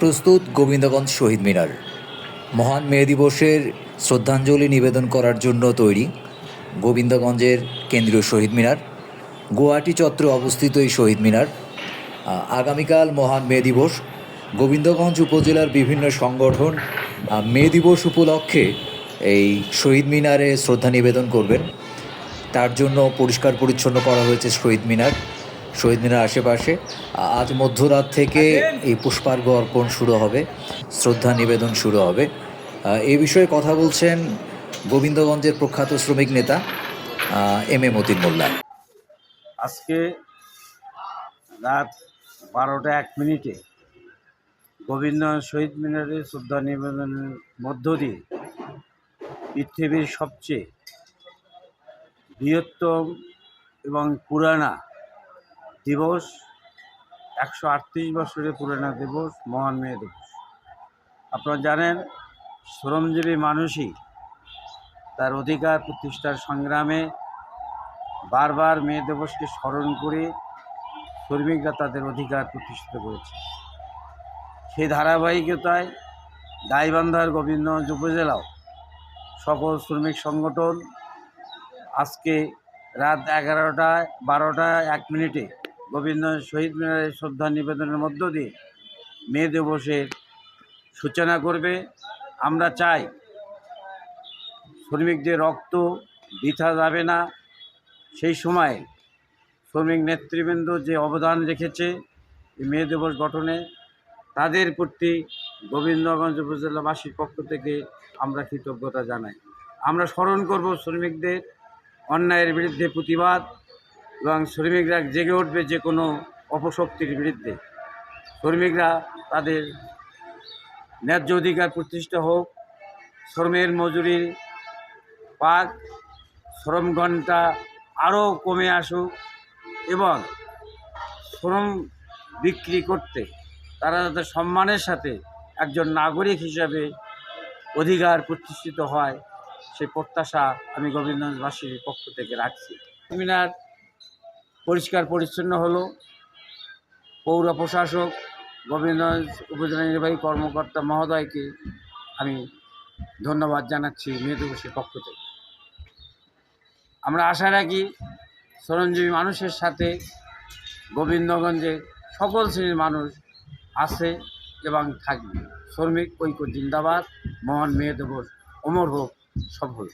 প্রস্তুত গোবিন্দগঞ্জ শহীদ মিনার। মহান মে দিবসের শ্রদ্ধাঞ্জলি নিবেদন করার জন্য তৈরি গোবিন্দগঞ্জের কেন্দ্রীয় শহীদ মিনার, গুয়াহাটি চত্রে অবস্থিত এই শহীদ মিনার। আগামীকাল মহান মে দিবস। গোবিন্দগঞ্জ উপজেলার বিভিন্ন সংগঠন মে দিবস উপলক্ষে এই শহীদ মিনারে শ্রদ্ধা নিবেদন করবেন। তার জন্য পরিষ্কার পরিচ্ছন্ন করা হয়েছে শহীদ মিনার। শহীদ মিনার আশেপাশে। আজ মধ্যরাত থেকে এই পুষ্পার্ঘ অর্পণ শুরু হবে, শ্রদ্ধা নিবেদন শুরু হবে। এ বিষয়ে কথা বলছেন গোবিন্দগঞ্জের প্রখ্যাত শ্রমিক নেতা এম এ মতিন মোল্লা। আজকে রাত বারোটা এক মিনিটে গোবিন্দ শহীদ মিনারে শ্রদ্ধা নিবেদনের মধ্য দিয়ে পৃথিবীর সবচেয়ে বৃহত্তম এবং পুরানা দিবস, একশো আটত্রিশ বছরের পুরানা দিবস, মহান মেয়ে দিবস। আপনারা জানেন, শ্রমজীবী মানুষই তার অধিকার প্রতিষ্ঠার সংগ্রামে বারবার মেয়ে দিবসকে স্মরণ করে শ্রমিকরা তাদের অধিকার প্রতিষ্ঠিত করেছে। সেই ধারাবাহিকতায় গাইবান্ধার গোবিন্দগঞ্জ উপজেলাও সকল শ্রমিক সংগঠন আজকে রাত এগারোটায় বারোটা এক মিনিটে গোবিন্দ শহীদ মিনারে শ্রদ্ধা নিবেদনের মধ্য দিয়ে মে দিবসের সূচনা করবে। আমরা চাই শ্রমিকদের রক্ত বৃথা যাবে না। সেই সময় শ্রমিক নেতৃবৃন্দ যে অবদান রেখেছে মে দিবস গঠনে, তাদের প্রতি গোবিন্দগঞ্জ উপজেলাবাসীর পক্ষ থেকে আমরা কৃতজ্ঞতা জানাই। আমরা স্মরণ করব শ্রমিকদের অন্যায়ের বিরুদ্ধে প্রতিবাদ এবং শ্রমিকরা জেগে উঠবে যে কোনো অপশক্তির বিরুদ্ধে। শ্রমিকরা তাদের ন্যায্য অধিকার প্রতিষ্ঠা হোক, শ্রমের মজুরি পাক, শ্রম ঘণ্টা আরও কমে আসুক এবং শ্রম বিক্রি করতে তারা যাতে সম্মানের সাথে একজন নাগরিক হিসাবে অধিকার প্রতিষ্ঠিত হয় সেই প্রত্যাশা আমি গোবিন্দবাসীর পক্ষ থেকে রাখছি। সেমিনার পরিষ্কার পরিচ্ছন্ন হলো। পৌর প্রশাসক, গোবিন্দগঞ্জ উপজেলা নির্বাহী কর্মকর্তা মহোদয়কে আমি ধন্যবাদ জানাচ্ছি মেয়েদিবসের পক্ষ থেকে। আমরা আশা রাখি শ্রমজীবী মানুষের সাথে গোবিন্দগঞ্জে সকল শ্রেণির মানুষ আছে এবং থাকবে। শ্রমিক ঐক্য জিন্দাবাদ। মহান মেয়ে দিবস অমর হোক, সফল।